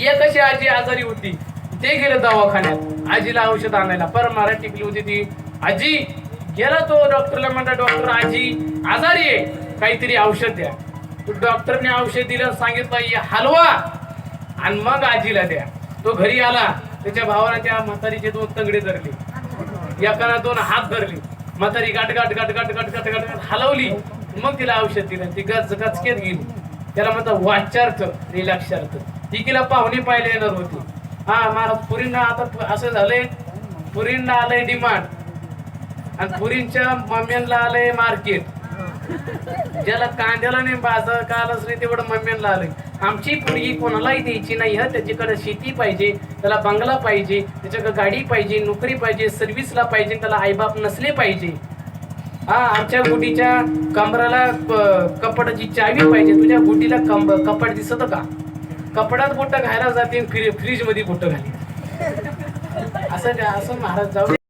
एक अशी आजी आजारी होती? ते गेलं दवाखान्यात. आजीला औषध आणायला. पर मारा टिकली होती ती. आजी गेला तो डॉक्टरला म्हणता डॉक्टर आजी आजारी आहे. काहीतरी औषध द्या. डॉक्टरने औषध दिलं सांगितलं हलवा आणि मग आजीला द्या. तो घरी आला. त्याच्या भावाला त्या म्हातारीचे दोन तंगडे धरले. एकाला दोन हात धरले. म्हातारी गाठ गाठ गाठ गाठ गाठ गाठ गाठ हलवली. मग तिला औषध दिलं. ती गच गचकेत गेली. त्याला म्हणतात वाचार्थ रिलक्षार्थ तिकीला पाहुणे पाहिले येणार होती. हा मला पुरींना आता असं झालंय. पुरींना आलंय डिमांड आणि पुरींच्या मम्म्यांना आलंय मार्केट ज्याला कांद्याला नाही बाजार कालच नाही तेवढं मम्मीला आलंय. आमची पुरगी कोणालाही द्यायची नाही हं. त्याच्याकडे शेती पाहिजे त्याला बंगला पाहिजे त्याच्याकडे गाडी पाहिजे नोकरी पाहिजे सर्व्हिसला पाहिजे त्याला आईबाप नसले पाहिजे. हा आमच्या गुटीच्या कमराला क- कपाटाची चावी पाहिजे तुझ्या गुटीला कंब कपाट दिसत का? कपड्यात बोट घायला जाते फ्रीजमध्ये बोट घाली असं असं महाराज जाऊ